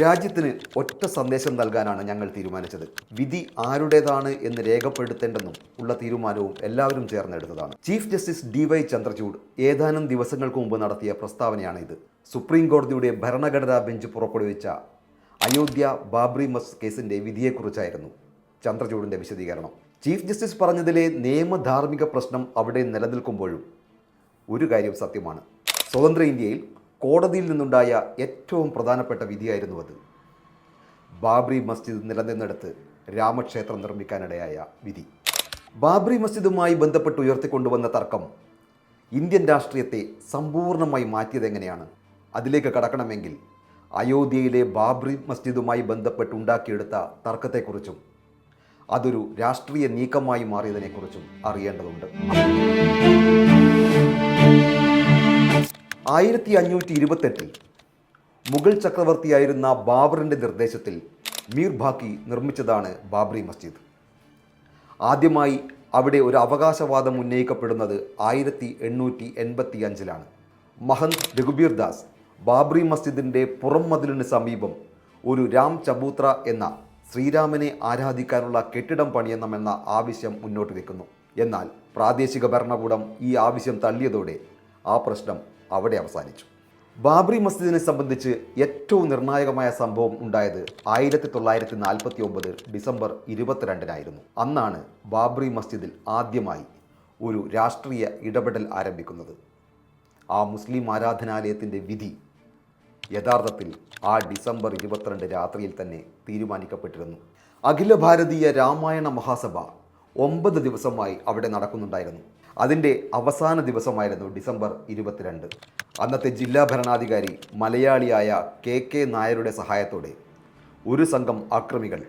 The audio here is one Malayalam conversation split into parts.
രാജ്യത്തിന് ഒറ്റ സന്ദേശം നൽകാനാണ് ഞങ്ങൾ തീരുമാനിച്ചത്. വിധി ആരുടേതാണ് എന്ന് രേഖപ്പെടുത്തേണ്ടെന്നും ഉള്ള തീരുമാനവും എല്ലാവരും ചേർന്നെടുത്തതാണ്. Chief justice D Y Chandrachud ഏതാനും ദിവസങ്ങൾക്ക് മുമ്പ് നടത്തിയ പ്രസ്താവനയാണ് ഇത് സുപ്രീം കോടതിയുടെ ഭരണഘടനാ ബെഞ്ച് പുറപ്പെടുവിച്ച അയോധ്യ ബാബ്രി മസ് കേസിന്റെ വിധിയെക്കുറിച്ചായിരുന്നു ചന്ദ്രചൂഡിന്റെ വിശദീകരണം. ചീഫ് ജസ്റ്റിസ് പറഞ്ഞതിലെ നിയമധാർമ്മിക പ്രശ്നം അവിടെ നിലനിൽക്കുമ്പോഴും ഒരു കാര്യം സത്യമാണ്. സ്വതന്ത്ര ഇന്ത്യയിൽ കോടതിയിൽ നിന്നുണ്ടായ ഏറ്റവും പ്രധാനപ്പെട്ട വിധിയായിരുന്നു അത്. ബാബ്രി മസ്ജിദ് നിലനിന്നിടത്ത് രാമക്ഷേത്രം നിർമ്മിക്കാനിടയായ വിധി. ബാബ്രി മസ്ജിദുമായി ബന്ധപ്പെട്ട് ഉയർത്തിക്കൊണ്ടുവന്ന തർക്കം ഇന്ത്യൻ രാഷ്ട്രീയത്തെ സമ്പൂർണമായി മാറ്റിയത് എങ്ങനെയാണ്? അതിലേക്ക് കടക്കണമെങ്കിൽ അയോധ്യയിലെ ബാബ്രി മസ്ജിദുമായി ബന്ധപ്പെട്ട് ഉണ്ടാക്കിയെടുത്ത തർക്കത്തെക്കുറിച്ചും അതൊരു രാഷ്ട്രീയ നീക്കമായി മാറിയതിനെക്കുറിച്ചും അറിയേണ്ടതുണ്ട്. ആയിരത്തി അഞ്ഞൂറ്റി ഇരുപത്തെട്ടിൽ മുഗൾ ചക്രവർത്തിയായിരുന്ന ബാബറിന്റെ നിർദ്ദേശത്തിൽ മീർ ബാക്കി നിർമ്മിച്ചതാണ് ബാബറി മസ്ജിദ്. ആദ്യമായി അവിടെ ഒരു അവകാശവാദം ഉന്നയിക്കപ്പെടുന്നത് ആയിരത്തി എണ്ണൂറ്റി എൺപത്തി അഞ്ചിലാണ് മഹന്ത് രഘുബീർ ദാസ് ബാബറി മസ്ജിദിന്റെ പുറം മതിലിന് സമീപം ഒരു രാം ചബൂത്ര എന്ന ശ്രീരാമനെ ആരാധിക്കാനുള്ള കെട്ടിടം പണിയണമെന്ന ആവശ്യം മുന്നോട്ട് വെക്കുന്നു. എന്നാൽ പ്രാദേശിക ഭരണകൂടം ഈ ആവശ്യം തള്ളിയതോടെ ആ പ്രശ്നം അവിടെ അവസാനിച്ചു. ബാബറി മസ്ജിദിനെ സംബന്ധിച്ച് ഏറ്റവും നിർണായകമായ സംഭവം ഉണ്ടായത് ആയിരത്തി തൊള്ളായിരത്തി നാൽപ്പത്തി ഒമ്പത് ഡിസംബർ ഇരുപത്തിരണ്ടിനായിരുന്നു. അന്നാണ് ബാബറി മസ്ജിദിൽ ആദ്യമായി ഒരു രാഷ്ട്രീയ ഇടപെടൽ ആരംഭിക്കുന്നത്. ആ മുസ്ലിം ആരാധനാലയത്തിന്റെ വിധി യഥാർത്ഥത്തിൽ ആ ഡിസംബർ ഇരുപത്തിരണ്ട് രാത്രിയിൽ തന്നെ തീരുമാനിക്കപ്പെട്ടിരുന്നു. അഖില ഭാരതീയ രാമായണ മഹാസഭ ഒമ്പത് ദിവസമായി അവിടെ നടക്കുന്നുണ്ടായിരുന്നു. അതിന്റെ അവസാന ദിവസമായിരുന്നു ഡിസംബർ ഇരുപത്തിരണ്ട്. അന്നത്തെ ജില്ലാ ഭരണാധികാരി മലയാളിയായ കെ കെ നായരുടെ സഹായത്തോടെ ഒരു സംഘം അക്രമികൾ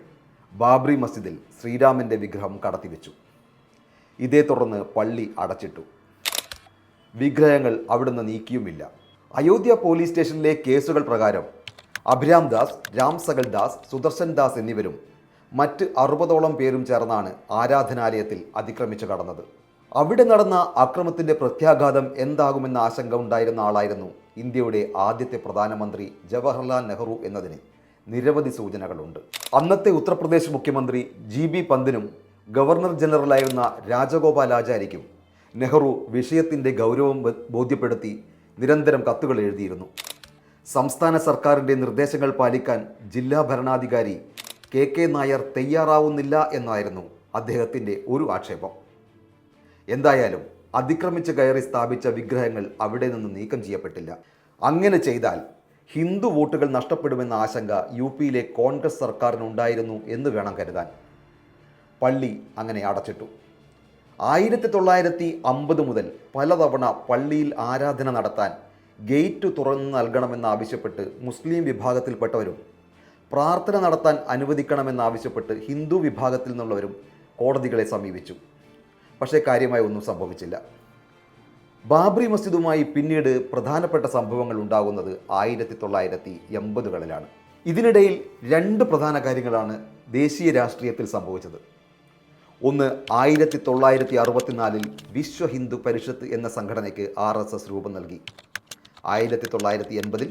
ബാബ്രി മസ്ജിദിൽ ശ്രീരാമന്റെ വിഗ്രഹം കടത്തിവെച്ചു. ഇതേ തുടർന്ന് പള്ളി അടച്ചിട്ടു. വിഗ്രഹങ്ങൾ അവിടുന്ന് നീക്കിയുമില്ല. അയോധ്യ പോലീസ് സ്റ്റേഷനിലെ കേസുകൾ പ്രകാരം അഭിരാം ദാസ് രാം സകൽ ദാസ് സുദർശൻ ദാസ് എന്നിവരും മറ്റ് അറുപതോളം പേരും ചേർന്നാണ് ആരാധനാലയത്തിൽ അതിക്രമിച്ചു കടന്നത്. അവിടെ നടന്ന അക്രമത്തിന്റെ പ്രത്യാഘാതം എന്താകുമെന്ന ആശങ്ക ഉണ്ടായിരുന്ന ആളായിരുന്നു ഇന്ത്യയുടെ ആദ്യത്തെ പ്രധാനമന്ത്രി ജവഹർലാൽ നെഹ്റു എന്നതിന് നിരവധി സൂചനകളുണ്ട്. അന്നത്തെ ഉത്തർപ്രദേശ് മുഖ്യമന്ത്രി ജി ബി പന്തിനും ഗവർണർ ജനറലായിരുന്ന രാജഗോപാലാചാരിക്കും നെഹ്റു വിഷയത്തിന്റെ ഗൗരവം ബോധ്യപ്പെടുത്തി നിരന്തരം കത്തുകൾ എഴുതിയിരുന്നു. സംസ്ഥാന സർക്കാരിന്റെ നിർദ്ദേശങ്ങൾ പാലിക്കാൻ ജില്ലാ ഭരണാധികാരി കെ കെ നായർ തയ്യാറാവുന്നില്ല എന്നായിരുന്നു അദ്ദേഹത്തിന്റെ ഒരു ആക്ഷേപം. എന്തായാലും അതിക്രമിച്ച് കയറി സ്ഥാപിച്ച വിഗ്രഹങ്ങൾ അവിടെ നിന്ന് നീക്കം ചെയ്യപ്പെട്ടില്ല. അങ്ങനെ ചെയ്താൽ ഹിന്ദു വോട്ടുകൾ നഷ്ടപ്പെടുമെന്ന ആശങ്ക യു പിയിലെ കോൺഗ്രസ് സർക്കാരിനുണ്ടായിരുന്നു എന്ന് വേണം കരുതാൻ. പള്ളി അങ്ങനെ അടച്ചിട്ടു. ആയിരത്തി തൊള്ളായിരത്തി അമ്പത് മുതൽ പലതവണ പള്ളിയിൽ ആരാധന നടത്താൻ ഗേറ്റ് തുറന്നു നൽകണമെന്നാവശ്യപ്പെട്ട് മുസ്ലിം വിഭാഗത്തിൽപ്പെട്ടവരും പ്രാർത്ഥന നടത്താൻ അനുവദിക്കണമെന്നാവശ്യപ്പെട്ട് ഹിന്ദു വിഭാഗത്തിൽ നിന്നുള്ളവരും കോടതികളെ സമീപിച്ചു. പക്ഷേ കാര്യമായി ഒന്നും സംഭവിച്ചില്ല. ബാബ്രി മസ്ജിദുമായി പിന്നീട് പ്രധാനപ്പെട്ട സംഭവങ്ങൾ ഉണ്ടാകുന്നത് ആയിരത്തി തൊള്ളായിരത്തി എൺപതുകളിലാണ് ഇതിനിടയിൽ രണ്ട് പ്രധാന കാര്യങ്ങളാണ് ദേശീയ രാഷ്ട്രീയത്തിൽ സംഭവിച്ചത്. ഒന്ന് ആയിരത്തി തൊള്ളായിരത്തി അറുപത്തിനാലിൽ വിശ്വ ഹിന്ദു പരിഷത്ത് എന്ന സംഘടനയ്ക്ക് ആർ എസ് എസ് രൂപം നൽകി. ആയിരത്തി തൊള്ളായിരത്തി എൺപതിൽ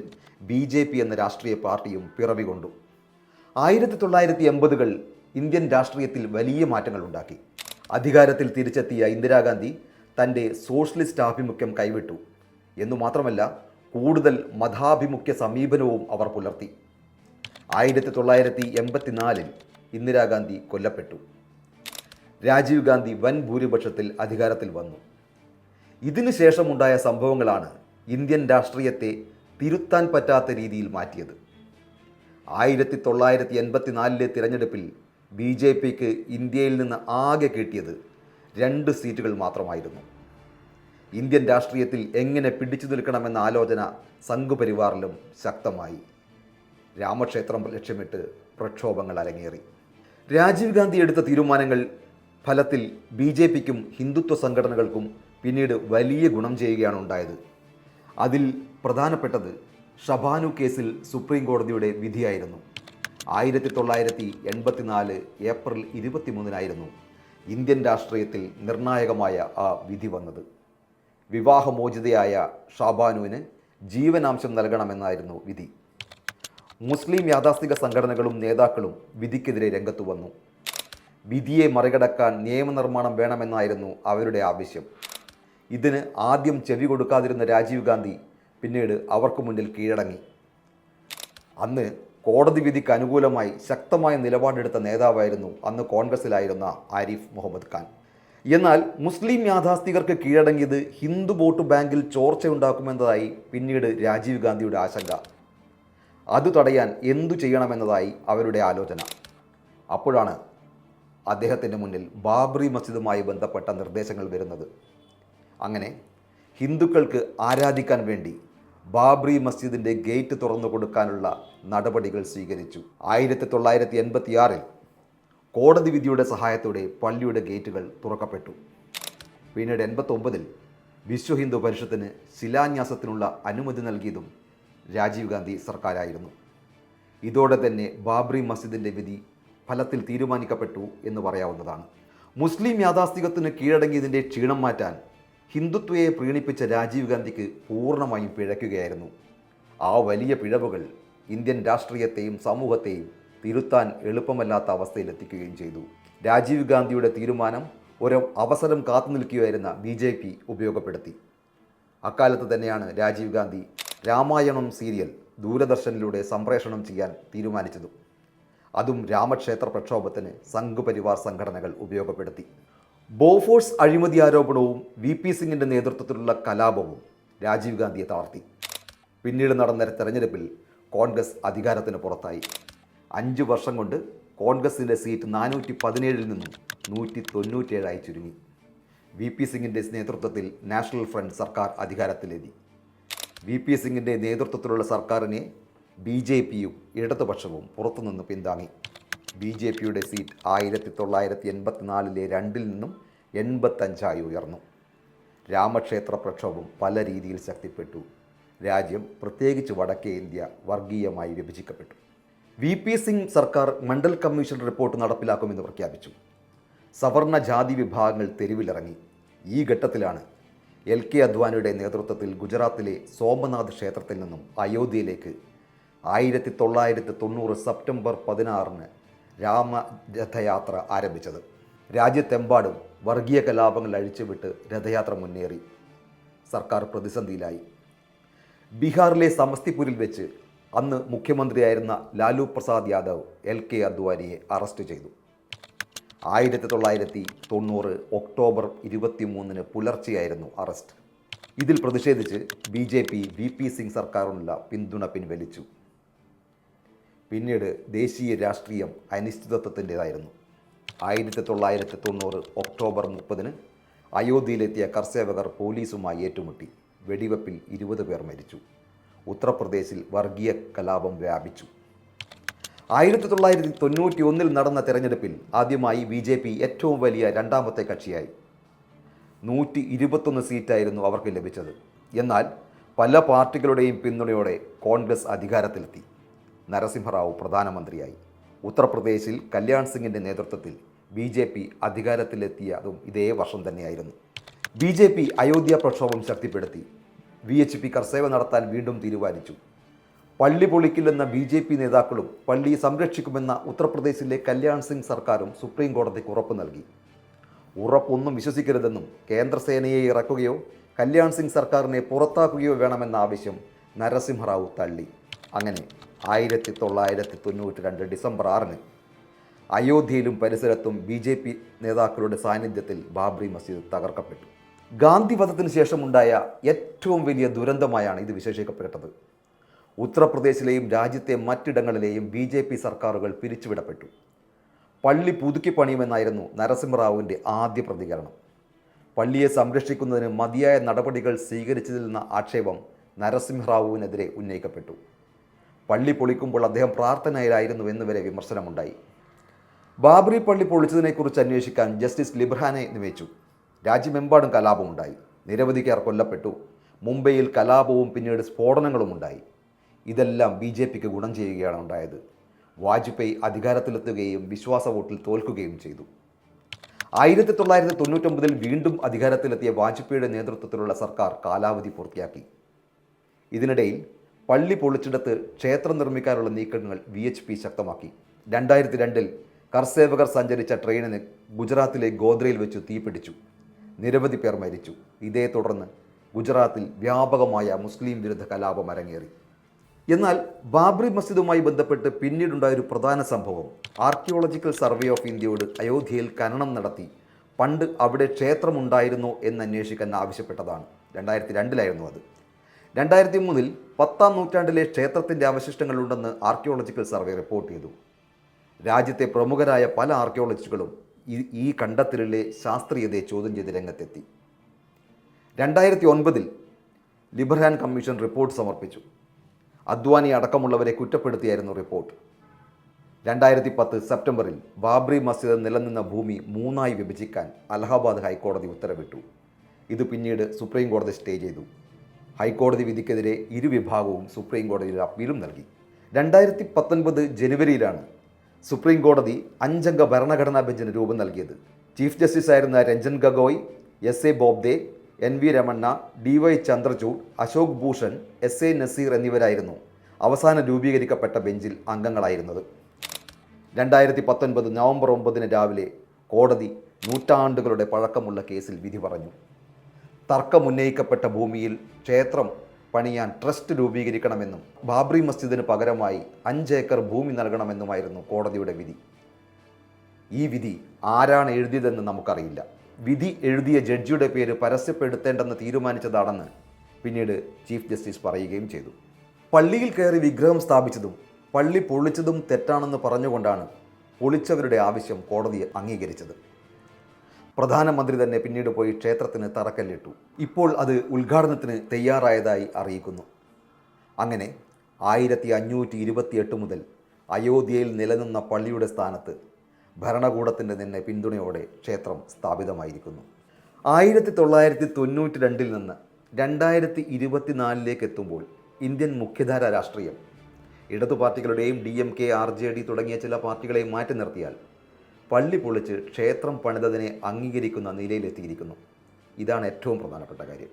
ബി ജെ പി എന്ന രാഷ്ട്രീയ പാർട്ടിയും പിറവികൊണ്ടു. ആയിരത്തി തൊള്ളായിരത്തി എൺപതുകൾ ഇന്ത്യൻ രാഷ്ട്രീയത്തിൽ വലിയ മാറ്റങ്ങൾ ഉണ്ടാക്കി അധികാരത്തിൽ തിരിച്ചെത്തിയ ഇന്ദിരാഗാന്ധി തന്റെ സോഷ്യലിസ്റ്റ് ആഭിമുഖ്യം കൈവിട്ടു. എന്നു മാത്രമല്ല കൂടുതൽ മതാഭിമുഖ്യ സമീപനവും അവർ പുലർത്തി. ആയിരത്തി തൊള്ളായിരത്തി എൺപത്തിനാലിൽ ഇന്ദിരാഗാന്ധി കൊല്ലപ്പെട്ടു. രാജീവ് ഗാന്ധി വൻ ഭൂരിപക്ഷത്തിൽ അധികാരത്തിൽ വന്നു. ഇതിനു ശേഷമുണ്ടായ സംഭവങ്ങളാണ് ഇന്ത്യൻ രാഷ്ട്രീയത്തെ തിരുത്താൻ പറ്റാത്ത രീതിയിൽ മാറ്റിയത്. ആയിരത്തി തൊള്ളായിരത്തി എൺപത്തിനാലിലെ തിരഞ്ഞെടുപ്പിൽ ബി ജെ പിക്ക് ഇന്ത്യയിൽ നിന്ന് ആകെ കിട്ടിയത് രണ്ട് സീറ്റുകൾ മാത്രമായിരുന്നു. ഇന്ത്യൻ രാഷ്ട്രീയത്തിൽ എങ്ങനെ പിടിച്ചു നിൽക്കണമെന്ന ആലോചന സംഘപരിവാറിലും ശക്തമായി. രാമക്ഷേത്രം ലക്ഷ്യമിട്ട് പ്രക്ഷോഭങ്ങൾ അരങ്ങേറി. രാജീവ് ഗാന്ധി എടുത്ത തീരുമാനങ്ങൾ ഫലത്തിൽ ബി ജെ പിക്കും ഹിന്ദുത്വ സംഘടനകൾക്കും പിന്നീട് വലിയ ഗുണം ചെയ്യുകയാണ് ഉണ്ടായത്. അതിൽ പ്രധാനപ്പെട്ടത് ഷബാനു കേസിൽ സുപ്രീം കോടതിയുടെ വിധിയായിരുന്നു. ആയിരത്തി തൊള്ളായിരത്തി എൺപത്തിനാല് ഏപ്രിൽ ഇരുപത്തിമൂന്നിനായിരുന്നു ഇന്ത്യൻ രാഷ്ട്രീയത്തിൽ നിർണായകമായ ആ വിധി വന്നത്. വിവാഹമോചിതയായ ഷാബാനുവിന് ജീവനാംശം നൽകണമെന്നായിരുന്നു വിധി. മുസ്ലിം യാഥാസ്ഥിക സംഘടനകളും നേതാക്കളും വിധിക്കെതിരെ രംഗത്തു വന്നു. വിധിയെ മറികടക്കാൻ നിയമനിർമ്മാണം വേണമെന്നായിരുന്നു അവരുടെ ആവശ്യം. ഇതിന് ആദ്യം ചെവി കൊടുക്കാതിരുന്ന രാജീവ് ഗാന്ധി പിന്നീട് അവർക്ക് മുന്നിൽ കീഴടങ്ങി. അന്ന് കോടതി വിധിക്ക് അനുകൂലമായി ശക്തമായ നിലപാടെടുത്ത നേതാവായിരുന്നു അന്ന് കോൺഗ്രസിലായിരുന്ന ആരിഫ് മുഹമ്മദ് ഖാൻ. എന്നാൽ മുസ്ലിം യാഥാസ്ഥികർക്ക് കീഴടങ്ങിയത് ഹിന്ദു വോട്ട് ബാങ്കിൽ ചോർച്ചയുണ്ടാക്കുമെന്നതായി പിന്നീട് രാജീവ് ഗാന്ധിയുടെ ആശങ്ക. അത് തടയാൻ എന്തു ചെയ്യണമെന്നതായി അവരുടെ ആലോചന. അപ്പോഴാണ് അദ്ദേഹത്തിന്റെ മുന്നിൽ ബാബറി മസ്ജിദുമായി ബന്ധപ്പെട്ട നിർദ്ദേശങ്ങൾ വരുന്നത്. അങ്ങനെ ഹിന്ദുക്കൾക്ക് ആരാധിക്കാൻ വേണ്ടി ബാബറി മസ്ജിദിന്റെ ഗേറ്റ് തുറന്നു കൊടുക്കാനുള്ള നടപടികൾ സ്വീകരിച്ചു. ആയിരത്തി തൊള്ളായിരത്തി എൺപത്തിയാറിൽ കോടതി വിധിയുടെ സഹായത്തോടെ പള്ളിയുടെ ഗേറ്റുകൾ തുറക്കപ്പെട്ടു. പിന്നീട് എൺപത്തൊമ്പതിൽ വിശ്വ ഹിന്ദു പരിഷത്തിന് ശിലാന്യാസത്തിനുള്ള അനുമതി നൽകിയതും രാജീവ് ഗാന്ധി സർക്കാരായിരുന്നു. ഇതോടെ തന്നെ ബാബ്രി മസ്ജിദിന്റെ വിധി ഫലത്തിൽ തീരുമാനിക്കപ്പെട്ടു എന്ന് പറയാവുന്നതാണ്. മുസ്ലിം യാഥാസ്ഥികത്തിന് കീഴടങ്ങിയതിന്റെ ക്ഷീണം മാറ്റാൻ ഹിന്ദുത്വയെ പ്രീണിപ്പിച്ച രാജീവ് ഗാന്ധിക്ക് പൂർണമായും പിഴയ്ക്കുകയായിരുന്നു. ആ വലിയ പിഴവുകൾ ഇന്ത്യൻ രാഷ്ട്രീയത്തെയും സമൂഹത്തെയും തിരുത്താൻ എളുപ്പമല്ലാത്ത അവസ്ഥയിലെത്തിക്കുകയും ചെയ്തു. രാജീവ് ഗാന്ധിയുടെ തീരുമാനം ഒരു അവസരം കാത്തു നിൽക്കുകയായിരുന്ന ബി ജെ പി ഉപയോഗപ്പെടുത്തി. അക്കാലത്ത് തന്നെയാണ് രാജീവ് ഗാന്ധി രാമായണം സീരിയൽ ദൂരദർശനിലൂടെ സംപ്രേഷണം ചെയ്യാൻ തീരുമാനിച്ചതും. അതും രാമക്ഷേത്ര പ്രക്ഷോഭത്തിന് സംഘപരിവാർ സംഘടനകൾ ഉപയോഗപ്പെടുത്തി. ബോഫോഴ്സ് അഴിമതി ആരോപണവും വി പി സിംഗിന്റെ നേതൃത്വത്തിലുള്ള കലാപവും രാജീവ് ഗാന്ധിയെ തളർത്തി. പിന്നീട് നടന്ന തെരഞ്ഞെടുപ്പിൽ കോൺഗ്രസ് അധികാരത്തിന് പുറത്തായി. അഞ്ച് വർഷം കൊണ്ട് കോൺഗ്രസിന്റെ സീറ്റ് നാനൂറ്റി പതിനേഴിൽ നിന്നും നൂറ്റി തൊണ്ണൂറ്റേഴായി ചുരുങ്ങി. വി പി സിംഗിന്റെ നേതൃത്വത്തിൽ നാഷണൽ ഫ്രണ്ട് സർക്കാർ അധികാരത്തിലെത്തി വി പി സിംഗിന്റെ നേതൃത്വത്തിലുള്ള സർക്കാരിനെ ബി ജെ പിയും ഇടതുപക്ഷവും പുറത്തുനിന്ന് പിന്താങ്ങി. ബി ജെ പിയുടെ സീറ്റ് ആയിരത്തി തൊള്ളായിരത്തി എൺപത്തിനാലിലെ രണ്ടിൽ നിന്നും എൺപത്തഞ്ചായി ഉയർന്നു. രാമക്ഷേത്ര പ്രക്ഷോഭം പല രീതിയിൽ ശക്തിപ്പെട്ടു. രാജ്യം പ്രത്യേകിച്ച് വടക്കേ ഇന്ത്യ വർഗീയമായി വിഭജിക്കപ്പെട്ടു. വി പി സിംഗ് സർക്കാർ മണ്ഡൽ കമ്മീഷൻ റിപ്പോർട്ട് നടപ്പിലാക്കുമെന്ന് പ്രഖ്യാപിച്ചു. സവർണ ജാതി വിഭാഗങ്ങൾ തെരുവിലിറങ്ങി. ഈ ഘട്ടത്തിലാണ് എൽ കെ അദ്വാനിയുടെ നേതൃത്വത്തിൽ ഗുജറാത്തിലെ സോമനാഥ് ക്ഷേത്രത്തിൽ നിന്നും അയോധ്യയിലേക്ക് ആയിരത്തി തൊള്ളായിരത്തി തൊണ്ണൂറ് സെപ്റ്റംബർ പതിനാറിന് രാമരഥയാത്ര ആരംഭിച്ചത്. രാജ്യത്തെമ്പാടും വർഗീയ കലാപങ്ങൾ അഴിച്ചുവിട്ട് രഥയാത്ര മുന്നേറി. സർക്കാർ പ്രതിസന്ധിയിലായി. ബീഹാറിലെ സമസ്തിപൂരിൽ വെച്ച് അന്ന് മുഖ്യമന്ത്രിയായിരുന്ന ലാലു പ്രസാദ് യാദവ് എൽ കെ അദ്വാനിയെ അറസ്റ്റ് ചെയ്തു. ആയിരത്തി തൊള്ളായിരത്തി തൊണ്ണൂറ് ഒക്ടോബർ ഇരുപത്തി മൂന്നിന് പുലർച്ചെയായിരുന്നു അറസ്റ്റ്. ഇതിൽ പ്രതിഷേധിച്ച് B J P V P Singh സർക്കാരിനുള്ള പിന്തുണ പിൻവലിച്ചു. പിന്നീട് ദേശീയ രാഷ്ട്രീയം അനിശ്ചിതത്വത്തിന്റെതായിരുന്നു. ആയിരത്തി തൊള്ളായിരത്തി തൊണ്ണൂറ് ഒക്ടോബർ മുപ്പതിന് അയോധ്യയിലെത്തിയ കർഷകർ പോലീസുമായി ഏറ്റുമുട്ടി. വെടിവെപ്പിൽ ഇരുപത് പേർ മരിച്ചു. ഉത്തർപ്രദേശിൽ വർഗീയ കലാപം വ്യാപിച്ചു. ആയിരത്തി തൊള്ളായിരത്തി തൊണ്ണൂറ്റി ഒന്നിൽ നടന്ന തെരഞ്ഞെടുപ്പിൽ ആദ്യമായി ബി ജെ പി ഏറ്റവും വലിയ രണ്ടാമത്തെ കക്ഷിയായി. നൂറ്റി ഇരുപത്തൊന്ന് സീറ്റായിരുന്നു അവർക്ക് ലഭിച്ചത്. എന്നാൽ പല പാർട്ടികളുടെയും പിന്തുണയോടെ കോൺഗ്രസ് അധികാരത്തിലെത്തി. നരസിംഹറാവു പ്രധാനമന്ത്രിയായി. ഉത്തർപ്രദേശിൽ കല്യാൺ സിംഗിന്റെ നേതൃത്വത്തിൽ ബി ജെ പി അധികാരത്തിലെത്തിയതും ഇതേ വർഷം തന്നെയായിരുന്നു. ബി ജെ പി അയോധ്യ പ്രക്ഷോഭം ശക്തിപ്പെടുത്തി. വി എച്ച് പി കർസേവ നടത്താൻ വീണ്ടും തീരുമാനിച്ചു. പള്ളി പൊളിക്കില്ലെന്ന ബി ജെ പി നേതാക്കളും പള്ളി സംരക്ഷിക്കുമെന്ന ഉത്തർപ്രദേശിലെ കല്യാൺ സിംഗ് സർക്കാരും സുപ്രീം കോടതിക്ക് ഉറപ്പ് നൽകി. ഉറപ്പൊന്നും വിശ്വസിക്കരുതെന്നും കേന്ദ്രസേനയെ ഇറക്കുകയോ കല്യാൺ സിംഗ് സർക്കാരിനെ പുറത്താക്കുകയോ വേണമെന്ന ആവശ്യം നരസിംഹറാവു തള്ളി. അങ്ങനെ ആയിരത്തി തൊള്ളായിരത്തി തൊണ്ണൂറ്റി രണ്ട് ഡിസംബർ ആറിന് അയോധ്യയിലും പരിസരത്തും ബി ജെ പി നേതാക്കളുടെ സാന്നിധ്യത്തിൽ ബാബറി മസ്ജിദ് തകർക്കപ്പെട്ടു. ഗാന്ധി വധത്തിന് ശേഷമുണ്ടായ ഏറ്റവും വലിയ ദുരന്തമായാണ് ഇത് വിശേഷിക്കപ്പെട്ടത്. ഉത്തർപ്രദേശിലെയും രാജ്യത്തെ മറ്റിടങ്ങളിലെയും ബി ജെ പി സർക്കാരുകൾ പിരിച്ചുവിടപ്പെട്ടു. പള്ളി പുതുക്കി പണിയുമെന്നായിരുന്നു നരസിംഹറാവുവിന്റെ ആദ്യ പ്രതികരണം. പള്ളിയെ സംരക്ഷിക്കുന്നതിന് മതിയായ നടപടികൾ സ്വീകരിച്ചതിൽ നിന്ന ആക്ഷേപം നരസിംഹറാവുവിനെതിരെ ഉന്നയിക്കപ്പെട്ടു. പള്ളി പൊളിക്കുമ്പോൾ അദ്ദേഹം പ്രാർത്ഥനയിലായിരുന്നു എന്നുവരെ വിമർശനമുണ്ടായി. ബാബറി പള്ളി പൊളിച്ചതിനെക്കുറിച്ച് അന്വേഷിക്കാൻ ജസ്റ്റിസ് ലിബ്രാനെ നിയമിച്ചു. രാജ്യമെമ്പാടും കലാപമുണ്ടായി. നിരവധി പേർ കൊല്ലപ്പെട്ടു. മുംബൈയിൽ കലാപവും പിന്നീട് സ്ഫോടനങ്ങളും ഉണ്ടായി ഇതെല്ലാം ബി ജെ പിക്ക് ഗുണം ചെയ്യുകയാണ് ഉണ്ടായത്. വാജ്പേയി അധികാരത്തിലെത്തുകയും വിശ്വാസ വോട്ടിൽ തോൽക്കുകയും ചെയ്തു. ആയിരത്തി തൊള്ളായിരത്തി തൊണ്ണൂറ്റൊമ്പതിൽ വീണ്ടും അധികാരത്തിലെത്തിയ വാജ്പേയിയുടെ നേതൃത്വത്തിലുള്ള സർക്കാർ കാലാവധി പൂർത്തിയാക്കി. ഇതിനിടയിൽ പള്ളി പൊളിച്ചിടത്ത് ക്ഷേത്രം നിർമ്മിക്കാനുള്ള നീക്കങ്ങൾ വി എച്ച് പി ശക്തമാക്കി. രണ്ടായിരത്തി രണ്ടിൽ കർസേവകർ സഞ്ചരിച്ച ട്രെയിനിന് ഗുജറാത്തിലെ ഗോദ്രയിൽ വെച്ച് തീപിടിച്ചു. നിരവധി പേർ മരിച്ചു. ഇതേ തുടർന്ന് ഗുജറാത്തിൽ വ്യാപകമായ മുസ്ലിം വിരുദ്ധ കലാപം അരങ്ങേറി. എന്നാൽ ബാബ്രി മസ്ജിദുമായി ബന്ധപ്പെട്ട് പിന്നീടുണ്ടായ ഒരു പ്രധാന സംഭവം ആർക്കിയോളജിക്കൽ സർവേ ഓഫ് ഇന്ത്യയോട് അയോധ്യയിൽ ഖനനം നടത്തി. പണ്ട് അവിടെ ക്ഷേത്രമുണ്ടായിരുന്നോ എന്ന് അന്വേഷിക്കാൻ ആവശ്യപ്പെട്ടതാണ്. രണ്ടായിരത്തി രണ്ടിലായിരുന്നു അത്. രണ്ടായിരത്തി മൂന്നിൽ പത്താം നൂറ്റാണ്ടിലെ ക്ഷേത്രത്തിന്റെ അവശിഷ്ടങ്ങളുണ്ടെന്ന് ആർക്കിയോളജിക്കൽ സർവേ റിപ്പോർട്ട് ചെയ്തു. രാജ്യത്തെ പ്രമുഖരായ പല ആർക്കിയോളജിസ്റ്റുകളും ഈ കണ്ടെത്തലിലെ ശാസ്ത്രീയതയെ ചോദ്യം ചെയ്ത് രംഗത്തെത്തി. രണ്ടായിരത്തി ഒൻപതിൽ ലിബർഹാൻ കമ്മീഷൻ റിപ്പോർട്ട് സമർപ്പിച്ചു. അദ്വാനി അടക്കമുള്ളവരെ കുറ്റപ്പെടുത്തിയായിരുന്നു റിപ്പോർട്ട്. രണ്ടായിരത്തി പത്ത് സെപ്റ്റംബറിൽ ബാബ്രി മസ്ജിദ് നിലനിന്ന ഭൂമി മൂന്നായി വിഭജിക്കാൻ അലഹാബാദ് ഹൈക്കോടതി ഉത്തരവിട്ടു. ഇത് പിന്നീട് സുപ്രീം കോടതി സ്റ്റേ ചെയ്തു. ഹൈക്കോടതി വിധിക്കെതിരെ ഇരുവിഭാഗവും സുപ്രീം കോടതിയിൽ അപ്പീലും നൽകി. രണ്ടായിരത്തി പത്തൊൻപത് ജനുവരിയിലാണ് സുപ്രീം കോടതി അഞ്ചംഗ ഭരണഘടനാ ബെഞ്ചിന് രൂപം നൽകിയത്. ചീഫ് ജസ്റ്റിസ് ആയിരുന്ന Ranjan Gogoi S A Bobde N V Ramana D Y Chandrachud Ashok Bhushan S A Nazeer എന്നിവരായിരുന്നു അവസാനം രൂപീകരിക്കപ്പെട്ട ബെഞ്ചിൽ അംഗങ്ങളായിരുന്നത്. രണ്ടായിരത്തി പത്തൊൻപത് നവംബർ ഒമ്പതിന് രാവിലെ കോടതി നൂറ്റാണ്ടുകളുടെ പഴക്കമുള്ള കേസിൽ വിധി പറഞ്ഞു. തർക്കമുന്നയിക്കപ്പെട്ട ഭൂമിയിൽ ക്ഷേത്രം പണിയാൻ ട്രസ്റ്റ് രൂപീകരിക്കണമെന്നും ബാബ്രി മസ്ജിദിന് പകരമായി അഞ്ചേക്കർ ഭൂമി നൽകണമെന്നുമായിരുന്നു കോടതിയുടെ വിധി. ഈ വിധി ആരാണ് എഴുതിയതെന്ന് നമുക്കറിയില്ല. വിധി എഴുതിയ ജഡ്ജിയുടെ പേര് പരസ്യപ്പെടുത്തേണ്ടെന്ന് തീരുമാനിച്ചതാണെന്ന് പിന്നീട് ചീഫ് ജസ്റ്റിസ് പറയുകയും ചെയ്തു. പള്ളിയിൽ കയറി വിഗ്രഹം സ്ഥാപിച്ചതും പള്ളി പൊളിച്ചതും തെറ്റാണെന്ന് പറഞ്ഞുകൊണ്ടാണ് പൊളിച്ചവരുടെ ആവശ്യം കോടതി അംഗീകരിച്ചത്. പ്രധാനമന്ത്രി തന്നെ പിന്നീട് പോയി ക്ഷേത്രത്തിന് തറക്കല്ലിട്ടു. ഇപ്പോൾ അത് ഉദ്ഘാടനത്തിന് തയ്യാറായതായി അറിയിക്കുന്നു. അങ്ങനെ ആയിരത്തി അഞ്ഞൂറ്റി ഇരുപത്തിയെട്ട് മുതൽ അയോധ്യയിൽ നിലനിന്ന പള്ളിയുടെ സ്ഥാനത്ത് ഭരണകൂടത്തിന്റെ തന്നെ പിന്തുണയോടെ ക്ഷേത്രം സ്ഥാപിതമായിരിക്കുന്നു. ആയിരത്തി തൊള്ളായിരത്തി തൊണ്ണൂറ്റി രണ്ടിൽ നിന്ന് രണ്ടായിരത്തി ഇരുപത്തിനാലിലേക്ക് എത്തുമ്പോൾ ഇന്ത്യൻ മുഖ്യധാര രാഷ്ട്രീയം ഇടതു പാർട്ടികളുടെയും D M K R J D തുടങ്ങിയ ചില പാർട്ടികളെയും മാറ്റി നിർത്തിയാൽ പള്ളി പൊളിച്ച് ക്ഷേത്രം പണിതതിനെ അംഗീകരിക്കുന്ന നിലയിലെത്തിയിരിക്കുന്നു. ഇതാണ് ഏറ്റവും പ്രധാനപ്പെട്ട കാര്യം.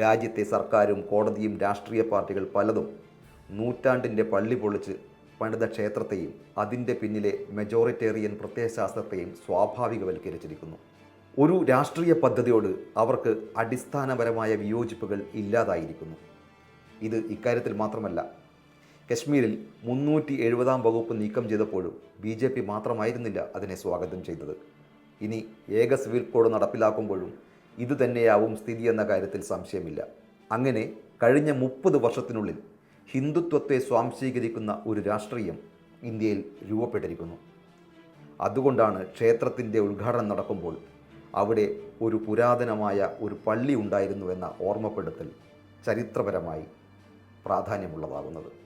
രാജ്യത്തെ സർക്കാരും കോടതിയും രാഷ്ട്രീയ പാർട്ടികൾ പലതും നൂറ്റാണ്ടിന്റെ പള്ളി പൊളിച്ച് പണിത ക്ഷേത്രത്തെയും അതിന്റെ പിന്നിലെ മെജോറിറ്റേറിയൻ പ്രത്യയശാസ്ത്രത്തെയും സ്വാഭാവികവൽക്കരിച്ചിരിക്കുന്നു. ഒരു രാഷ്ട്രീയ പദ്ധതിയോട് അവർക്ക് അടിസ്ഥാനപരമായ വിയോജിപ്പുകൾ ഇല്ലാതായിരിക്കുന്നു. ഇത് ഇക്കാര്യത്തിൽ മാത്രമല്ല കശ്മീരിൽ മുന്നൂറ്റി എഴുപതാം വകുപ്പ് നീക്കം ചെയ്തപ്പോഴും ബി ജെ പി മാത്രമായിരുന്നില്ല അതിനെ സ്വാഗതം ചെയ്തത്. ഇനി ഏക സിവിൽ കോഡ് നടപ്പിലാക്കുമ്പോഴും ഇതുതന്നെയാവും സ്ഥിതി എന്ന കാര്യത്തിൽ സംശയമില്ല. അങ്ങനെ കഴിഞ്ഞ മുപ്പത് വർഷത്തിനുള്ളിൽ ഹിന്ദുത്വത്തെ സ്വാംശീകരിക്കുന്ന ഒരു രാഷ്ട്രീയം ഇന്ത്യയിൽ രൂപപ്പെട്ടിരിക്കുന്നു. അതുകൊണ്ടാണ് ക്ഷേത്രത്തിന്റെ ഉദ്ഘാടനം നടക്കുമ്പോൾ അവിടെ ഒരു പുരാതനമായ ഒരു പള്ളി ഉണ്ടായിരുന്നു എന്ന ഓർമ്മപ്പെടുത്തൽ ചരിത്രപരമായി പ്രാധാന്യമുള്ളതാകുന്നത്.